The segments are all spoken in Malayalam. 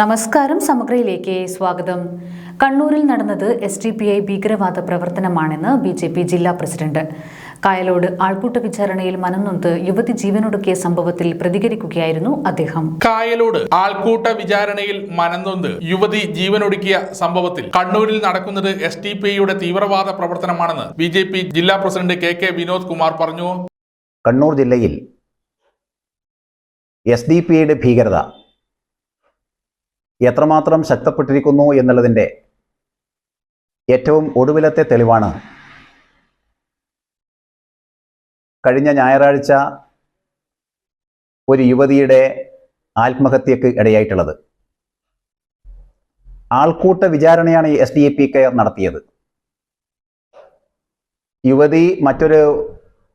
നമസ്കാരം സമഗ്രയിലേക്ക് സ്വാഗതം. കണ്ണൂരിൽ നടന്നത് എസ് ഡി പി ഐ ഭീകരവാദ പ്രവർത്തനമാണെന്ന് ബി ജെ പി ജില്ലാ പ്രസിഡന്റ്. കായലോട് ആൾക്കൂട്ട വിചാരണയിൽ മനംനൊന്ത് യുവതി ജീവനൊടുക്കിയ സംഭവത്തിൽ പ്രതികരിക്കുകയായിരുന്നു അദ്ദേഹം. കായലോട് ആൾക്കൂട്ട വിചാരണയിൽ മനംനൊന്ത് യുവതി ജീവനൊടുക്കിയ സംഭവത്തിൽ കണ്ണൂരിൽ നടക്കുന്നത് എസ് ഡി പി ഐയുടെ തീവ്രവാദ പ്രവർത്തനമാണെന്ന് ബി ജെ പി ജില്ലാ president K K Vinod Kumar പറഞ്ഞു. കണ്ണൂർ ജില്ലയിൽ എസ് ഡി പി ഐയുടെ ഭീകരത എത്രമാത്രം ശക്തപ്പെട്ടിരിക്കുന്നു എന്നുള്ളതിന്റെ ഏറ്റവും ഒടുവിലത്തെ തെളിവാണ്. കഴിഞ്ഞ ഞായറാഴ്ച ഒരു യുവതിയുടെ ആത്മഹത്യക്ക് ഇടയായിട്ടുള്ളത്. ആൾക്കൂട്ട വിചാരണയാണ് എസ് ഡി എ പി കെയർ നടത്തിയത്. യുവതി മറ്റൊരു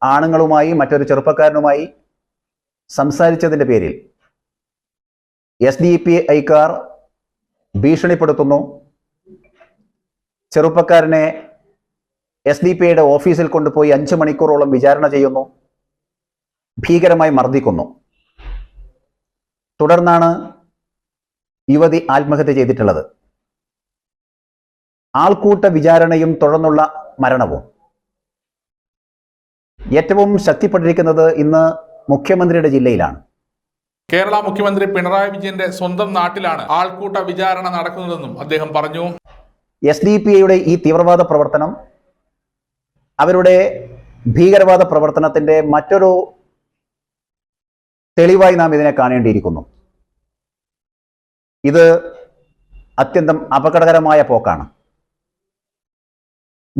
ആണുങ്ങളുമായി മറ്റൊരു ചെറുപ്പക്കാരനുമായി സംസാരിച്ചതിന്റെ പേരിൽ എസ് ഡി പി ഐക്കാർ ഭീഷണിപ്പെടുത്തുന്നു. ചെറുപ്പക്കാരനെ എസ് ഡി പി ഐയുടെ ഓഫീസിൽ കൊണ്ടുപോയി അഞ്ച് മണിക്കൂറോളം വിചാരണ ചെയ്യുന്നു. ഭീകരമായി മർദ്ദിക്കുന്നു. തുടർന്നാണ് യുവതി ആത്മഹത്യ ചെയ്തിട്ടുള്ളത്. ആൾക്കൂട്ട വിചാരണയും തുടർന്നുള്ള മരണവും. ഏറ്റവും ശക്തിപ്പെട്ടിരിക്കുന്നത് ഇന്ന് മുഖ്യമന്ത്രിയുടെ ജില്ലയിലാണ്. കേരള മുഖ്യമന്ത്രി പിണറായി വിജയന്റെ സ്വന്തം നാട്ടിലാണ് ആൾക്കൂട്ട വിചാരണ നടക്കുന്നതെന്നും അദ്ദേഹം പറഞ്ഞു. എസ് ഡി പി ഐയുടെ ഈ തീവ്രവാദ പ്രവർത്തനം അവരുടെ ഭീകരവാദ പ്രവർത്തനത്തിന്റെ മറ്റൊരു തെളിവായി നാം ഇതിനെ കാണേണ്ടിയിരിക്കുന്നു. ഇത് അത്യന്തം അപകടകരമായ പോക്കാണ്.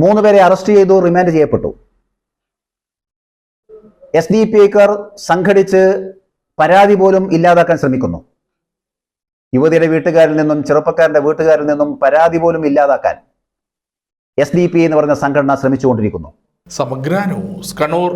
മൂന്ന് പേരെ അറസ്റ്റ് ചെയ്തു റിമാൻഡ് ചെയ്യപ്പെട്ടു. എസ് ഡി പി ഐക്കാർ സംഘടിച്ച് പരാതി പോലും ഇല്ലാതാക്കാൻ ശ്രമിക്കുന്നു. യുവതിയുടെ വീട്ടുകാരിൽ നിന്നും ചെറുപ്പക്കാരന്റെ വീട്ടുകാരിൽ നിന്നും പരാതി പോലും ഇല്ലാതാക്കാൻ എസ് എന്ന് പറഞ്ഞ സംഘടന ശ്രമിച്ചുകൊണ്ടിരിക്കുന്നു. സമഗ്ര ന്യൂസ് കണ്ണൂർ.